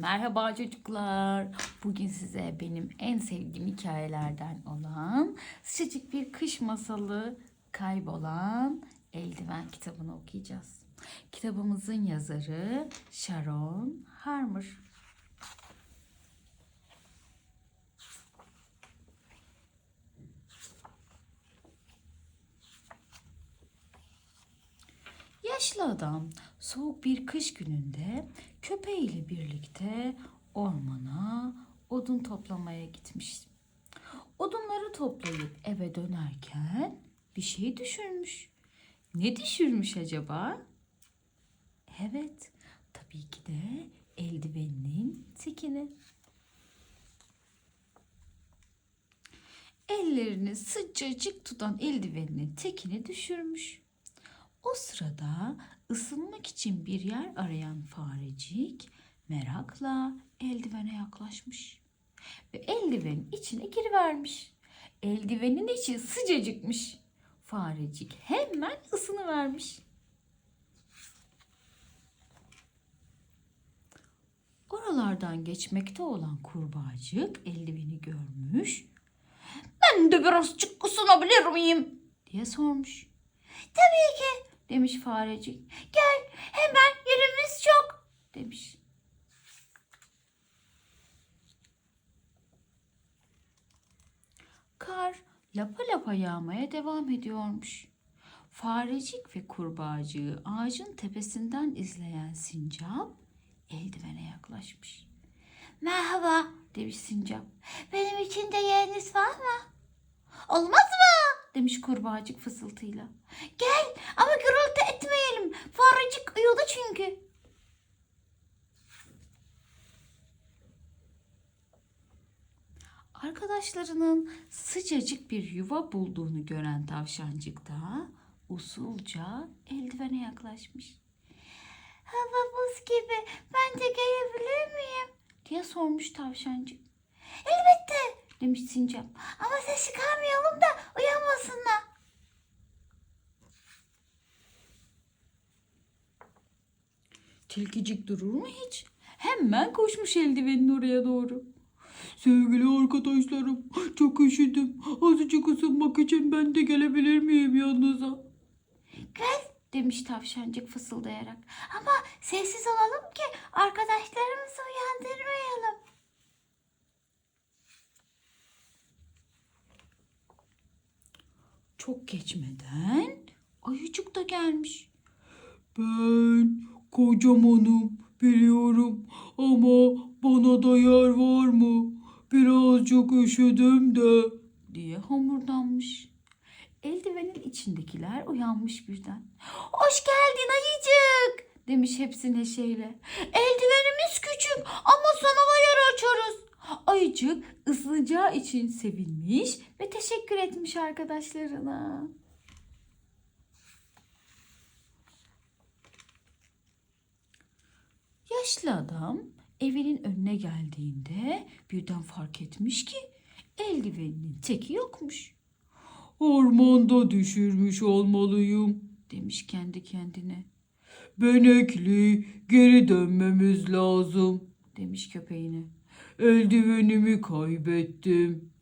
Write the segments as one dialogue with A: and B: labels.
A: Merhaba çocuklar. Bugün size benim en sevdiğim hikayelerden olan sıcacık bir kış masalı kaybolan eldiven kitabını okuyacağız. Kitabımızın yazarı Sharon Harmer. Yaşlı adam soğuk bir kış gününde köpeğiyle birlikte ormana odun toplamaya gitmiş. Odunları toplayıp eve dönerken bir şey düşürmüş. Ne düşürmüş acaba? Evet, tabii ki de eldiveninin tekini. Ellerini sıcacık tutan eldiveninin tekini düşürmüş. O sırada ısınmak için bir yer arayan farecik merakla eldivene yaklaşmış. Ve eldivenin içine girivermiş. Eldivenin içi sıcacıkmış. Farecik hemen ısınıvermiş. Oralardan geçmekte olan kurbağacık eldiveni görmüş. Ben de birazcık ısınabilir miyim? diye sormuş. Tabii ki demiş farecik. Gel hemen yerimiz çok demiş. Kar lapa lapa yağmaya devam ediyormuş. Farecik ve kurbağacığı ağacın tepesinden izleyen sincap eldivene yaklaşmış. Merhaba demiş sincap. Benim için de yeriniz var mı? Olmaz mı? demiş kurbağacık fısıltıyla. Gel. Farecik uyudu çünkü. Arkadaşlarının sıcacık bir yuva bulduğunu gören tavşancık da usulca eldivene yaklaşmış. Hava buz gibi ben de gelebilir miyim? diye sormuş tavşancık. Elbette demiş sincap. Ama ses çıkarmayalım da uyanmasınlar. Tilkicik durur mu hiç? Hemen koşmuş eldivenin oraya doğru.
B: Sevgili arkadaşlarım, çok üşüdüm. Azıcık ısınmak için ben de gelebilir miyim yanınıza?
A: Gel demiş tavşancık fısıldayarak. Ama sessiz olalım ki arkadaşlarımızı uyandırmayalım. Çok geçmeden ayıcık da gelmiş.
B: Ben kocamanım biliyorum ama bana da yer var mı? Birazcık üşüdüm de.
A: diye homurdanmış. Eldivenin içindekiler uyanmış birden. Hoş geldin ayıcık demiş hepsi neşeyle. Eldivenimiz küçük ama sana da yer açarız. Ayıcık ısınacağı için sevinmiş ve teşekkür etmiş arkadaşlarına. Yaşlı adam evinin önüne geldiğinde birden fark etmiş ki eldiveninin teki yokmuş.
B: Ormanda düşürmüş olmalıyım.
A: Demiş kendi kendine.
B: Benekli, geri dönmemiz lazım.
A: Demiş köpeğine.
B: Eldivenimi kaybettim.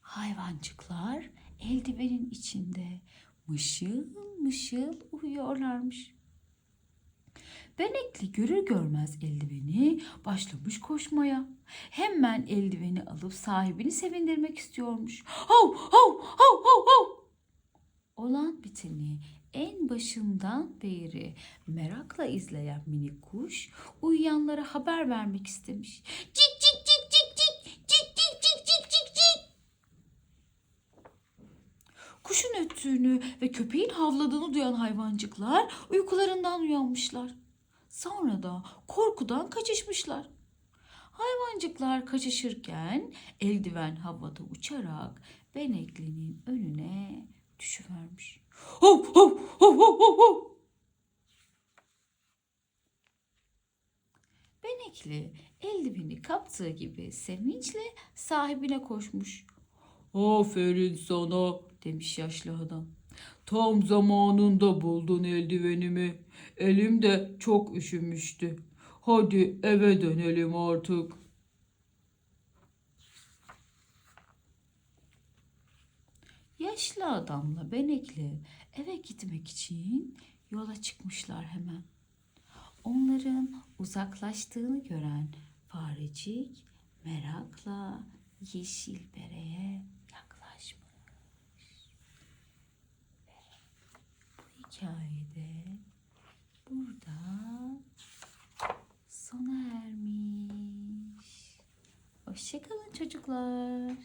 A: Hayvancıklar eldivenin içinde mışıl mışıl uyuyorlarmış. Benekli görür görmez eldiveni başlamış koşmaya. Hemen eldiveni alıp sahibini sevindirmek istiyormuş. Hav hav hav hav hav. Olan biteni en başından beri merakla izleyen minik kuş uyuyanlara haber vermek istemiş. Cik cik cik cik cik cik cik cik cik. Kuşun öttüğünü ve köpeğin havladığını duyan hayvancıklar uykularından uyanmışlar. Sonra da korkudan kaçışmışlar. Hayvancıklar kaçışırken eldiven havada uçarak Benekli'nin önüne düşüvermiş.
B: Hav hav hav hav hav hav.
A: Benekli eldiveni kaptığı gibi sevinçle sahibine koşmuş.
B: Aferin sana.
A: demiş yaşlı adam.
B: Tam zamanında buldun eldivenimi. Elim de çok üşümüştü. Hadi eve dönelim artık.
A: Yaşlı adamla benekli eve gitmek için yola çıkmışlar hemen. Onların uzaklaştığını gören farecik merakla yeşil bereye yaklaşmış. Ve bu hikayede burada sona ermiş. Hoşçakalın çocuklar.